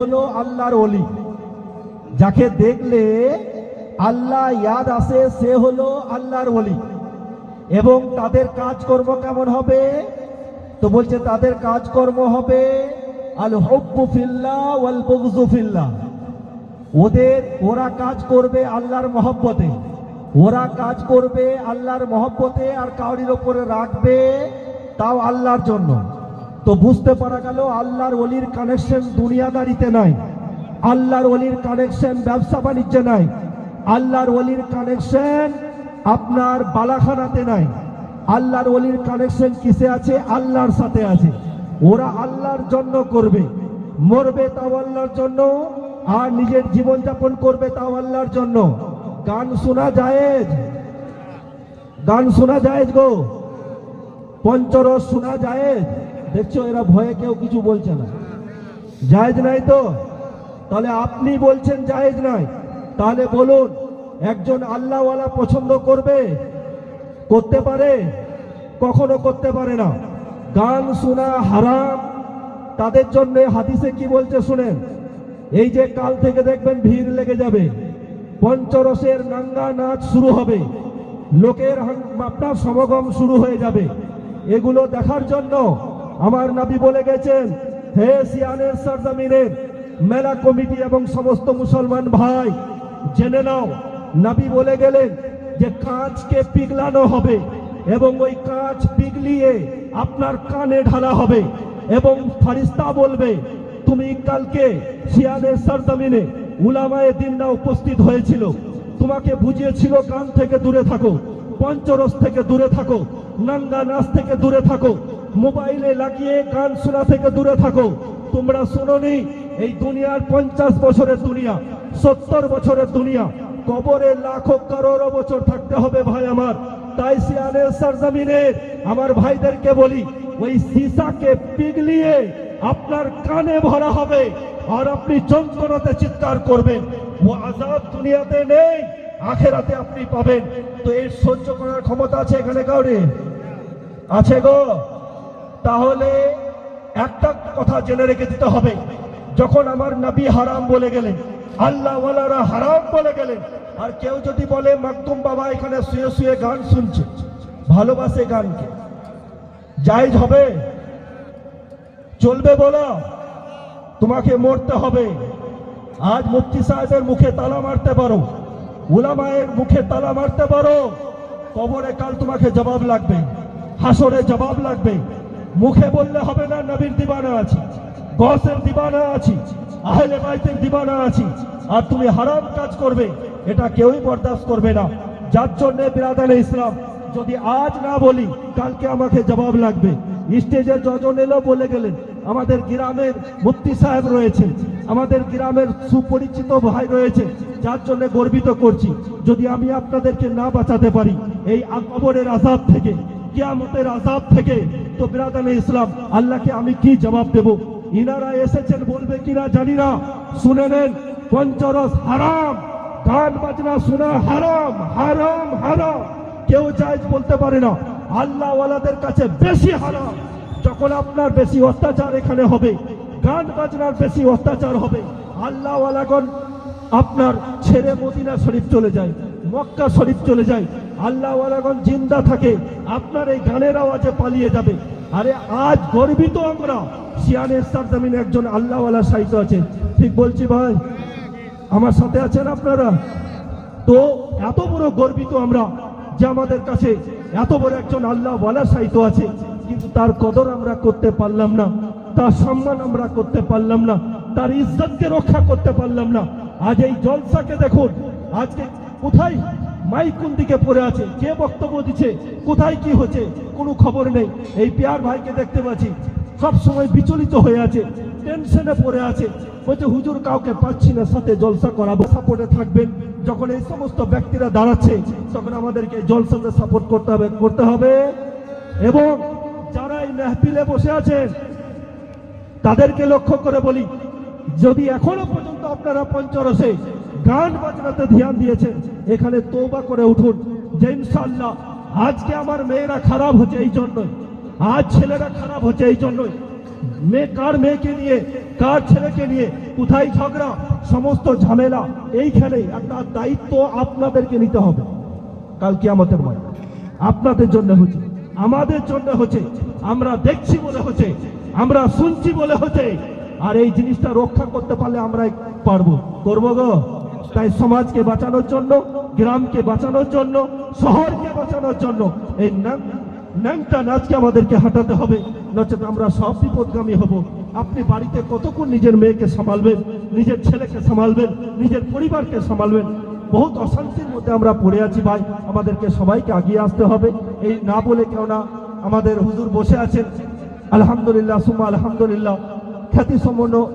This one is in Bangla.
হলো আল্লাহর অলি যাকে দেখলে আল্লাহ ইয়াদ আসে সে হলো আল্লাহর অলি এবং তাদের কাজকর্ম কেমন হবে? তো বলছে, তাদের কাজকর্ম হবে আল হব্বু ফিল্লাহ। ওয়াল ওদের, ওরা কাজ করবে আল্লাহর মহব্বতে। ওরা কাজ করবে আল্লাহর মহব্বতে আর কাউরির ওপরে রাখবে তাও আল্লাহর জন্য। তো বুঝতে পারা গেল আল্লাহর অলির কানেকশন দুনিয়াদারিতে নাই। আল্লাহর অলির কানেকশন ব্যবসা বাণিজ্যে নাই। আল্লাহর অলির কানেকশন আপনার বালাখানাতে নাই। আল্লাহর অলির কানেকশন কিসে আছে? আল্লাহর সাথে আছে। ওরা আল্লাহর জন্য করবে। মরবে তাও আল্লাহর জন্য, আর নিজের জীবন যাপন করবে তাও আল্লাহর জন্য। গান শোনা জায়েজ? গান শোনা জায়েজ গো? পঞ্চরস শোনা জায়েজ? দেখছ, এরা ভয়ে কেউ কিছু বলছে না। জায়েজ নাই তো? তাহলে আপনি বলছেন জায়েজ নাই। তাহলে বলুন, একজন আল্লাহওয়ালা পছন্দ করবে? করতে পারে? কখনো করতে পারে না। গান শোনা হারাম। তাদের জন্য হাদিসে কি বলছে শুনেন? এই যে কাল থেকে দেখবেন ভিড় লেগে যাবে। পঞ্চরসের নাঙ্গা নাচ শুরু হবে। লোকের আপনার সমাগম শুরু হয়ে যাবে। এগুলো দেখার জন্য আমার নাবি বলে গেছেন, হে সিয়ানের সরজমিনের মেলা কমিটি এবং সমস্ত মুসলমান ভাই, জেনে নাও, নাবি বলে গেলেন যে কাঁচকে পিঘলানো হবে এবং ওই কাঁচ পিঘলিয়ে আপনার কানে ঢালা হবে এবং ফারিস্তা বলবে, তুমি কালকে সিয়ানের সরজমিনে উলামায়ে দিনরা উপস্থিত হয়েছিল। তোমাকে বুঝিয়েছিল কান থেকে দূরে থাকো, পঞ্চরস থেকে দূরে থাকো, নাঙ্গা নাচ থেকে দূরে থাকো মোবাইলে লাগিয়ে গান শোনা থেকে দূরে থাকো। তোমরা শোনোনি, এই দুনিয়ার পঞ্চাশ বছরের দুনিয়া, সত্তর বছরের দুনিয়া। কবরে লাখো করোড় বছর থাকতে হবে ভাই আমার। তাই সিয়ানের সরজমিনের আমার ভাইদেরকে বলি, ওই সীসাকে পিগলিয়ে আপনার কানে ভরা হবে আর আপনি যন্ত্রণাতে চিৎকার করবেন। ও আজাদ দুনিয়াতে নেই, আখেরাতে আপনি পাবেন। তো এর সহ্য করার ক্ষমতা আছে এখানে কাউরে? আছে গো। তাহলে একটা কথা জেনে রেখে দিতে হবে। যখন আমার নবী হারাম বলে গেলেন, আল্লাহ ওয়ালারা হারাম বলে গেলেন, আর কেউ যদি বলে মাকতুম বাবা এখানে শুয়ে শুয়ে গান শুনছে, ভালোবাসে গানকে। জায়েজ হবে? চলবে বলো? তোমাকে মরতে হবে। আজ মুফতি সাহেবের মুখে তালা মারতে পারো। উলামায়ের মুখে তালা মারতে পারো। কবরে কাল তোমাকে জবাব লাগবে। হাসরে জবাব লাগবে। মুখে বললে হবে না, নবীর দিবানা আছি। গসের দিবানা আছি, আহলে বাইতের দিবানা আছি। আর তুমি হারাম কাজ করবে, এটা কেউই বরদাস্ত করবে না। যার জন্য বিরাদানে ইসলাম, যদি আজ না বলি, কালকে আমাকে জবাব লাগবে। স্টেজে যজন এলো বলে গেলেন, আমাদের গ্রামের মুফতি সাহেব রয়েছে আমাদের গ্রামের সুপরিচিত ভাই রয়েছে, যার জন্য গর্বিত করছি। যদি আমি আপনাদেরকে না বাঁচাতে পারি, এই আকবরের আজাব থেকে কিয়ামতের আজাব থেকে, তো বিরাদানে ইসলাম, আল্লাহকে আমি কি জবাব দেব? ইনারা এসেছেন বলবে কিনা জানি না। শুনে নেন, পঞ্চরস হারাম, গান বাজনা শোনা হারাম হারাম হারাম। কেউ জায়েজ বলতে পারে না আল্লাহ ওয়ালাদের কাছে বেশি হারাম। যখন আপনার বেশি অত্যাচার এখানে হবে, গান বাজনার বেশি অত্যাচার হবে আল্লাহ ওয়ালাগণ আপনার ছেড়ে মদিনা শরীফ চলে যায়, মক্কা শরীফ চলে যায় আল্লাহ ওয়ালাগণ জিন্দা থাকে, আপনার এই গানের আওয়াজে পালিয়ে যাবে। আরে আজ গর্বিত আমরা সিয়ানের সার জমিনে একজন আল্লাহওয়ালা সাহিত্য আছে। ঠিক বলছি ভাই? আমার সাথে আছেন আপনারা? তো এত বড় গর্বিত আমরা যে আমাদের কাছে এত বড় একজন আল্লাহ বলা সাহিত্য আছে, কিন্তু তার কদর আমরা করতে পারলাম না, তার সম্মান আমরা করতে পারলাম না, তার ইজ্জতকে রক্ষা করতে পারলাম না। আজ এই জলসাকে দেখুন আজকে কোথায়? মাইক কোন দিকে পড়ে আছে? কে বক্তব্য দিচ্ছে? কোথায় কি হচ্ছে? কোনো খবর নেই। এই পিয়ার ভাইকে দেখতে পাচ্ছি। সব সময় বিচলিত হয়ে আছে টেনশনে পড়ে আছে। বলছে, হুজুর, কাউকে পাচ্ছি না, সাথে জলসা করাবো। সাপোর্টে থাকবেন। যখন এই সমস্ত ব্যক্তিরা দাঁড়াচ্ছে, তখন আমাদেরকে জলসাতে সাপোর্ট করতে হবে করতে হবে। এবং যারা এই মেহফিলে বসে আছেন, তাদেরকে লক্ষ্য করে বলি, যদি এখনও পর্যন্ত আপনারা পঞ্চরসে গান বাজনাতে ধ্যান দিয়েছেন এখানে তৌবা করে উঠুন। যে ইনশাল্লাহ আজকে আমার মেয়েরা খারাপ হচ্ছে এই জন্যই। আজ ছেলেরা খারাপ হচ্ছে এই জন্যই। মেয়ে কার মেয়েকে নিয়ে, কার ছেলেকে নিয়ে, কোথায় ঝগড়া, সমস্ত ঝামেলা, এইখানে একটা দায়িত্ব আপনাদেরকে নিতে হবে। কালকে আমাদের ময় আপনাদের জন্য হচ্ছে, আমাদের জন্য হচ্ছে, আমরা দেখছি বলে হচ্ছে, আমরা শুনছি বলে হচ্ছে, আর এই জিনিসটা রক্ষা করতে পারলে আমরা পারব। করব গো। তাই সমাজকে বাঁচানোর জন্য, গ্রামকে বাঁচানোর জন্য, শহরকে বাঁচানোর জন্য এই ন্যাং- ন্যাংটা নাচকে আমাদেরকে হাঁটাতে হবে। নচেত আমরা সব বিপদগামী হব। আপনি বাড়িতে কতক্ষণ নিজের মেয়েকে সামালবেন, নিজের ছেলেকে সামালবেন, নিজের পরিবারকে সামালবেন? বহুত অশান্তির মধ্যে আমরা পড়ে আছি ভাই। আমাদেরকে সবাইকে আগিয়ে আসতে হবে। এই না বলে কেননা আমাদের হুজুর বসে আছেন। আলহামদুলিল্লাহ সুমা আলহামদুলিল্লাহ। খ্যাতি সম্পন্ন